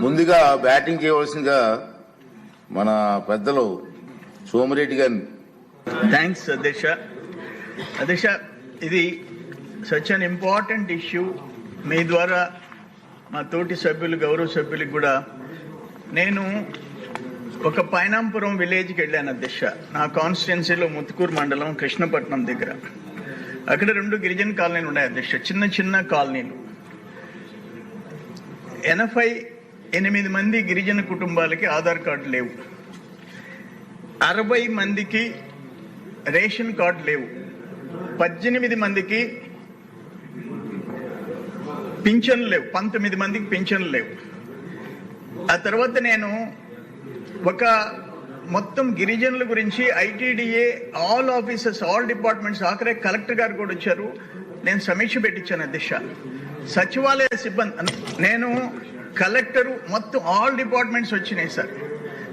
ముందుగా బ్యాటింగ్ చేయవలసిందిగా మన పెద్దలు సోమిరెడ్డి గారిని. థ్యాంక్స్ అధ్యక్ష అధ్యక్ష ఇది సచ్ అన్ ఇంపార్టెంట్ ఇష్యూ మీ ద్వారా మా తోటి సభ్యులు గౌరవ సభ్యులకు కూడా నేను ఒక పైనాంపురం విలేజ్కి వెళ్ళాను అధ్యక్ష నా కాన్స్టిట్యున్సీలో ముత్తుకూరు మండలం కృష్ణపట్నం దగ్గర. అక్కడ రెండు గిరిజన కాలనీలు ఉన్నాయి అధ్యక్ష చిన్న చిన్న కాలనీలు. ఎనభై ఎనిమిది మంది గిరిజన కుటుంబాలకి ఆధార్ కార్డు లేవు. అరవై మందికి రేషన్ కార్డు లేవు. పద్దెనిమిది మందికి పింఛన్లు లేవు. పంతొమ్మిది మందికి పింఛన్లు లేవు. ఆ తర్వాత నేను ఒక మొత్తం గిరిజనుల గురించి ITDA all officers all departments ఆఖరే collector గారు కూడా వచ్చారు. నేను సమీక్ష పెట్టించాను అధ్యక్ష సచివాలయ సిబ్బంది నేను కలెక్టరు మొత్తం ఆల్ డిపార్ట్మెంట్స్ వచ్చినాయి సార్.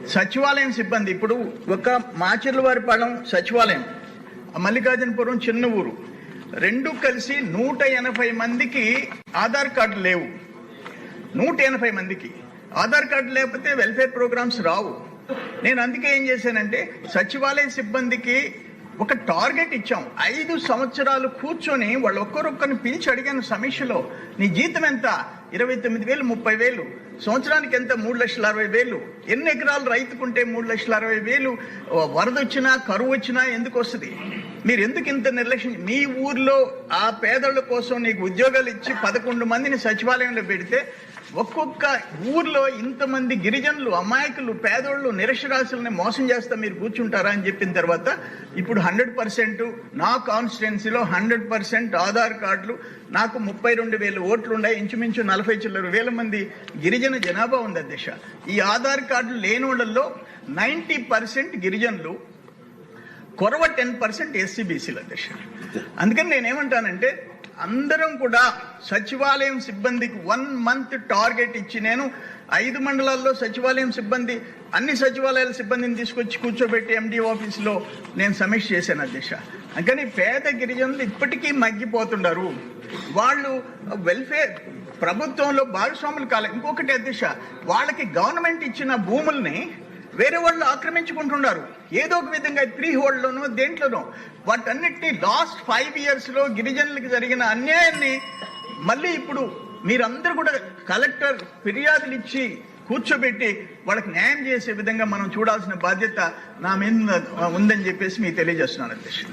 సచివాలయం సిబ్బంది ఇప్పుడు ఒక మాచర్లవారిపాలెం సచివాలయం మల్లికార్జునపురం చిన్న ఊరు. రెండు కలిసి నూట ఎనభై మందికి ఆధార్ కార్డు లేవు. నూట ఎనభై మందికి ఆధార్ కార్డు లేకపోతే వెల్ఫేర్ ప్రోగ్రామ్స్ రావు. నేను అందుకే ఏం చేశానంటే సచివాలయ సిబ్బందికి ఒక టార్గెట్ ఇచ్చాం. ఐదు సంవత్సరాలు కూర్చొని వాళ్ళు ఒక్కరొక్కరిని పిలిచి అడిగాను సమీక్షలో నీ జీతం ఎంత? ఇరవై తొమ్మిది వేలు ముప్పై వేలు. సంవత్సరానికి ఎంత? మూడు లక్షల అరవై వేలు. ఎన్ని ఎకరాలు రైతుకుంటే మూడు లక్షల అరవై వేలు? వరద వచ్చినా కరువు వచ్చినా ఎందుకు వస్తుంది మీరు ఎందుకు ఇంత నిర్లక్ష్యం? మీ ఊర్లో ఆ పేదల కోసం నీకు ఉద్యోగాలు ఇచ్చి పదకొండు మందిని సచివాలయంలో పెడితే ఒక్కొక్క ఊర్లో ఇంతమంది గిరిజనులు అమాయకులు పేదోళ్ళు నిరక్షరాస్యులని మోసం చేస్తా మీరు కూర్చుంటారా అని చెప్పిన తర్వాత ఇప్పుడు హండ్రెడ్ పర్సెంట్ నా కాన్స్టిట్యున్సీలో హండ్రెడ్ పర్సెంట్ ఆధార్ కార్డులు నాకు ముప్పై రెండు వేలు ఓట్లు ఉన్నాయి ఇంచుమించు నలభై చిల్లర వేల మంది గిరిజన జనాభా ఉంది అధ్యక్ష. ఈ ఆధార్ కార్డులు లేని వాళ్ళల్లో నైంటీ పర్సెంట్ గిరిజనులు కొరవ టెన్ పర్సెంట్ ఎస్సీబీసీలు అధ్యక్ష. అందుకని నేనేమంటానంటే అందరం కూడా సచివాలయం సిబ్బందికి వన్ మంత్ టార్గెట్ ఇచ్చి నేను ఐదు మండలాల్లో సచివాలయం సిబ్బంది అన్ని సచివాలయాల సిబ్బందిని తీసుకొచ్చి కూర్చోబెట్టి ఎండి ఆఫీస్లో నేను సమీక్ష చేశాను అధ్యక్ష. అందుకని పేద గిరిజనులు ఇప్పటికీ మగ్గిపోతున్నారు వాళ్ళు వెల్ఫేర్ ప్రభుత్వంలో భాగస్వాములు కాలే. ఇంకొకటి అధ్యక్ష వాళ్ళకి గవర్నమెంట్ ఇచ్చిన భూముల్ని వేరే వాళ్ళు ఆక్రమించుకుంటున్నారు ఏదో ఒక విధంగా త్రీ హోల్డ్లోనో దేంట్లోనో వాటన్నిటిని లాస్ట్ ఫైవ్ ఇయర్స్లో గిరిజనులకు జరిగిన అన్యాయాన్ని మళ్ళీ ఇప్పుడు మీరందరూ కూడా కలెక్టర్ ఫిర్యాదులు ఇచ్చి కూర్చోబెట్టి వాళ్ళకి న్యాయం చేసే విధంగా మనం చూడాల్సిన బాధ్యత నా మీద ఉందని చెప్పేసి మీకు తెలియజేస్తున్నాను అధ్యక్షుడు.